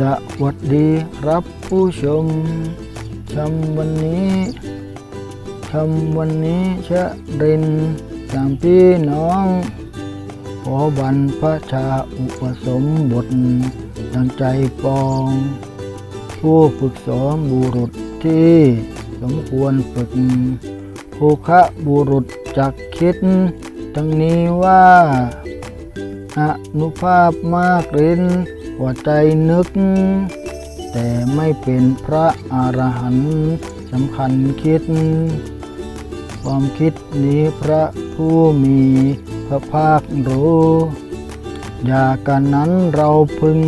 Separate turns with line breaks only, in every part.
สวัสดีรับผู้ชมชำวันนี้ชำวันนี้ชะรินสามพี่น้อง ขอบรรพชาอุปสมบทดังใจปอง ผู้ฝึกสอนบุรุษที่สมควรฝึกภูคะบุรุษจักคิด ทั้งนี้ว่าอนุภาพมากริน หัวใจนึก แต่ไม่เป็นพระอรหันต์สำคัญคิด ความคิดนี้พระผู้มีพระภาครู้ อย่ากันนั้นเราพึง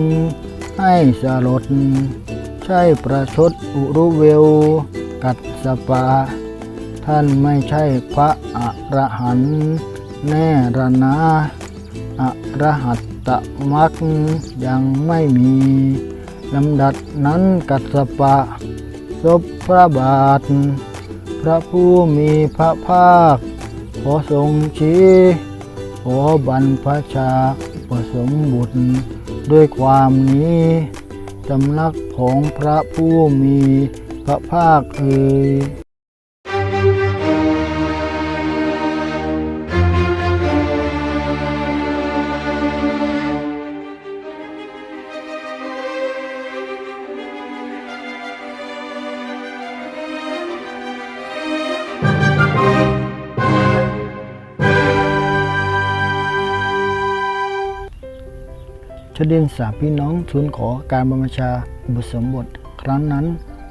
ให้สลด ใช่ประชดอุรุเวลกัดสปา ท่านไม่ใช่พระอรหันต์แน่ระนาอรหัต ตมักยังไม่มีลำดับนั้นกัสสปะศพพระบาท พระผู้มีพระภาค ขอทรงชี้ขอบรรพชาประสมบุตรด้วยความนี้จำลักของพระผู้มีพระภาคเอ่ย ชดินสามพี่น้องทูลขอการบรรพชาอุปสมบท ครั้งนั้น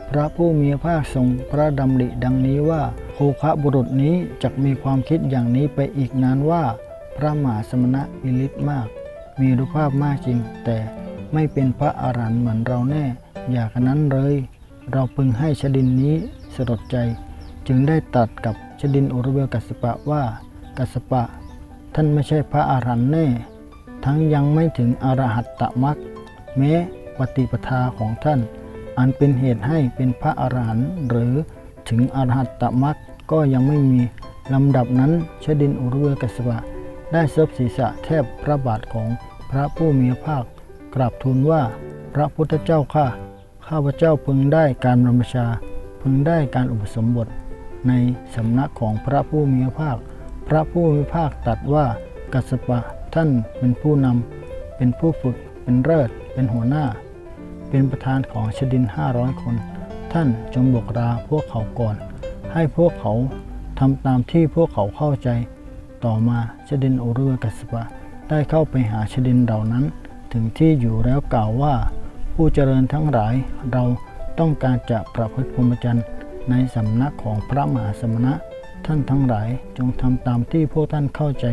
พระผู้มีพระภาคทรงพระดำริดังนี้ว่าโคคะบุรุษนี้จะมีความคิดอย่างนี้ไปอีกนานว่า พระมหาสมณะมีฤทธิ์มาก มีรูปภาพมากจริง แต่ไม่เป็นพระอารหันต์เหมือนเราแน่ อย่ากนั้นเลย เราพึงให้ชดินนี้สลดใจ จึงได้ตัดกับชดินโอรเวลกัสปะว่ากัสปะ ท่านไม่ใช่พระอารหันต์แน่ ทั้งยังไม่ถึงอรหัตตมรรคแม้ปฏิปทาของท่าน อันเป็นเหตุให้เป็นพระอรหันต์หรือถึงอรหัตตมรรคก็ยังไม่มีลำดับนั้นชดินอุรุเวกัสสปะได้ซบศีรษะแทบพระบาทของพระผู้มีพระภาค กราบทูลว่าพระพุทธเจ้าข้าข้าพเจ้าพึงได้การบรมชา พึงได้การอุปสมบท ในสำนักของพระผู้มีพระภาค พระผู้มีพระภาคตรัสว่ากัสปะ ท่านเป็นผู้นำ เป็นผู้ฝึก เป็นเลิศเป็นหัวหน้า เป็นประธานของชดินห้าร้อยคน ท่านจงบอกลาพวกเขาก่อน ให้พวกเขาทำตามที่พวกเขาเข้าใจ ต่อมาชดินโอรุเวกัสปะได้เข้าไปหาชดินเหล่านั้น ถึงที่อยู่แล้วกล่าวว่า ผู้เจริญทั้งหลายเราต้องการจะประพฤติพรหมจรรย์ในสำนักของพระมหาสมณะ ท่านทั้งหลายจงทำตามที่พวกท่านเข้าใจ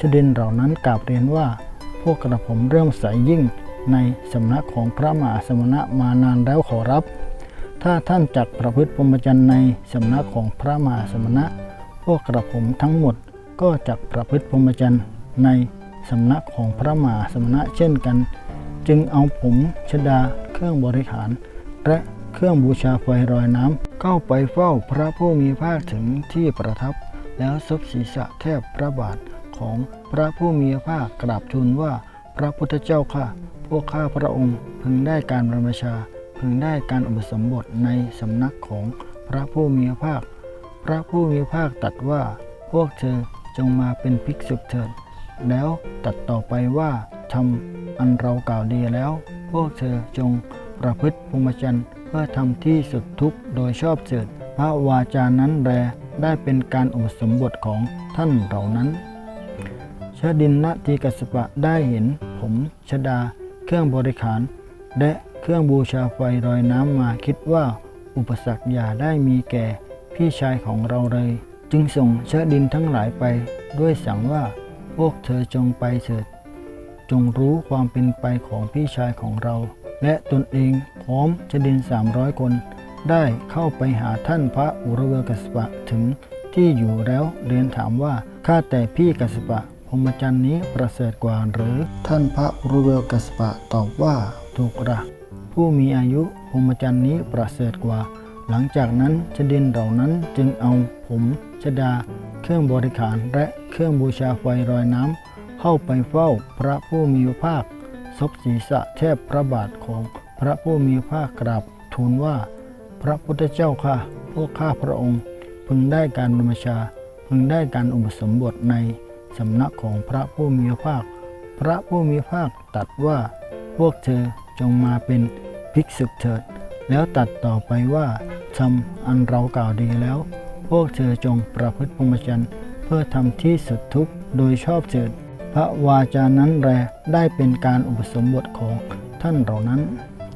ชดินเหล่านั้นกราบเรียนว่า พวกกระผมเริ่มใสยิ่งในสำนักของพระมหาสมณะมานานแล้วขอรับ ถ้าท่านจักประพฤติพรหมจรรย์ในสำนักของพระมหาสมณะ พวกกระผมทั้งหมดก็จักประพฤติพรหมจรรย์ในสำนักของพระมหาสมณะเช่นกัน จึงเอาผมชดาเครื่องบริหาร และเครื่องบูชาไฟรอยน้ำเข้าไปเฝ้าพระผู้มีภาคถึงที่ประทับ แล้วซบศีรษะแทบพระบาท ของพระผู้มีพระภาคกราบทูลว่า พระพุทธเจ้าข้าพวกข้าพระองค์พึงได้การบรมชา พึงได้การอุปสมบทในสำนักของพระผู้มีพระภาค พระผู้มีพระภาคตรัสว่า พวกเธอจงมาเป็นภิกษุเถิด แล้วตัดต่อไปว่าทำอันเรากล่าวดีแล้ว พวกเธอจงประพฤติพรหมจรรย์เพื่อทำที่สุดทุกข์โดยชอบเจิดพระวาจานั้นแลได้เป็นการอุปสมบทของท่านเหล่านั้น ชดินนทีกัสปะได้เห็นผมชดา เครื่องบริขาร และเครื่องบูชาไฟรอยน้ำมาคิดว่าอุปสรรคอย่าได้มีแก่พี่ชายของเราเลย จึงส่งชดินทั้งหลายไป ด้วยสั่งว่าพวกเธอจงไปเถิด จงรู้ความเป็นไปของพี่ชายของเรา และตนเองพร้อมชดินสามร้อยคน ได้เข้าไปหาท่านพระอุรเวกัสปะถึงที่อยู่แล้วเรียนถามว่าข้าแต่พี่กัสปะ พรหมจรรย์นี้ประเสริฐกว่าหรือ ท่านพระอุเวลกัสปะตอบว่าถูกละผู้มีอายุพรหมจรรย์นี้ประเสริฐกว่า หลังจากนั้นชดินเหล่านั้นจึงเอาผมชดา เครื่องบริขารและเครื่องบูชาไฟรอยน้ำเข้าไปเฝ้าพระผู้มีพระภาคซบศีรษะแทบพระบาทของพระผู้มีพระกราบทูลว่า พระพุทธเจ้าค่ะ พวกข้าพระองค์ พึงได้การบรมชาพึงได้การอุปสมบทใน สำนักของพระผู้มีพระภาค พระผู้มีพระภาคตัดว่าพวกเธอจงมาเป็นภิกษุเถิด แล้วตัดต่อไปว่าทำอันเรากล่าวดีแล้ว พวกเธอจงประพฤติพรหมจรรย์เพื่อทำที่สุดทุกโดยชอบเถิด พระวาจานั้นแลได้เป็นการอุปสมบทของท่านเหล่านั้น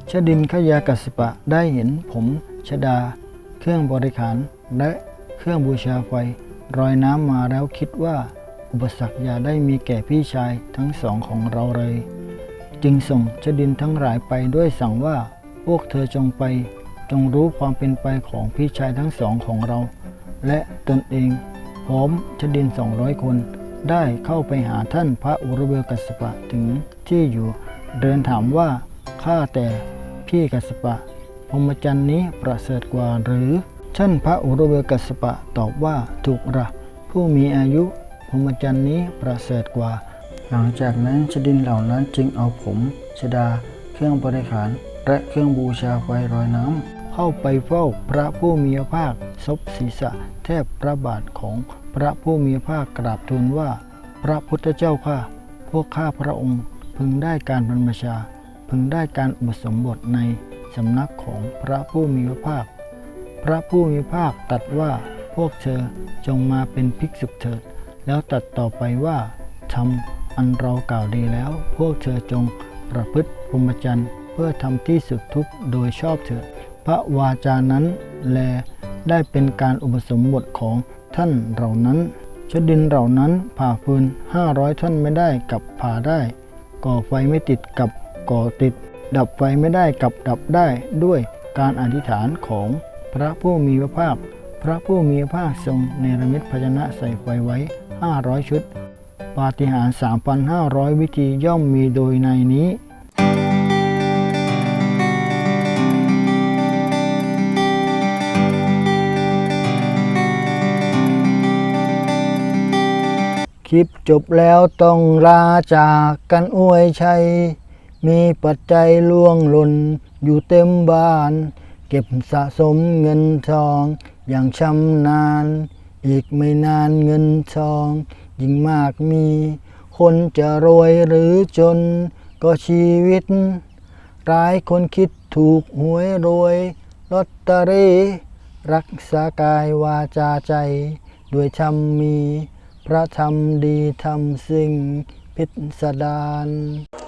ชดินขยากัสสปะได้เห็นผมชดา เครื่องบริขารและเครื่องบูชาไฟรอยน้ำมาแล้วคิดว่า อุปสรรคอย่าได้มีแก่พี่ชายทั้งสองของเราเลย จึงส่งชดินทั้งหลายไปด้วยสั่งว่าพวกเธอจงไป จงรู้ความเป็นไปของพี่ชายทั้งสองของเรา และตนเองพร้อมชดินสองร้อยคน ได้เข้าไปหาท่านพระอุรเบลกัสปะถึงที่อยู่ เดินถามว่าข้าแต่พี่กัสปะพรหมจรรย์นี้ประเสริฐกว่าหรือท่านพระอุรเบลกัสสปะตอบว่าถูกละผู้มีอายุ พรหมจรรย์นี้ประเสริฐกว่า หลังจากนั้นชดินเหล่านั้นจึงเอาผมชดา เครื่องบริขาร และเครื่องบูชาไฟรอยน้ำเข้าไปเฝ้าพระผู้มีพระภาคซบศีรษะแทบพระบาทของพระผู้มีพระภาคกราบทูลว่า พระพุทธเจ้าข้าพวกข้าพระองค์พึงได้การบรรพชา พึงได้การอุปสมบทในสำนักของพระผู้มีพระภาค พระผู้มีพระภาคตัดว่าพวกเธอจงมาเป็นภิกษุเถิด แล้วตัดต่อไปว่าทำอันเรากล่าวดีแล้ว พวกเธอจงประพฤติพรหมจรรย์เพื่อทำที่สุดทุกโดยชอบเถิดพระวาจานั้นแลได้เป็นการอุปสมบทของท่านเหล่านั้นชดินเหล่านั้นผ่าฟืนห้าร้อยท่อนไม่ได้กับผ่าได้ ก่อไฟไม่ติดกับก่อติด ดับไฟไม่ได้กับดับได้ด้วยการอธิษฐานของพระผู้มีพระภาค พระผู้มีพระภาคทรงเนรมิตภาชนะใส่ไฟไว้ 500 ชุด ปาฏิหาริย์3,500 วิธีย่อมมีโดยในนี้คลิปจบแล้วต้องลาจากกันอวยชัย มีปัจจัยล่วงหล่นอยู่เต็มบ้าน เก็บสะสมเงินทองอย่างชำนาญ อีกไม่นานเงินทอง ยิ่งมากมี คนจะรวยหรือจนก็ชีวิต ร้ายคนคิดถูกหวยรวยลอตเตอรี่รักษากายวาจาใจ ด้วยธรรมมี พระธรรมดีทำสิ่งพิสดาร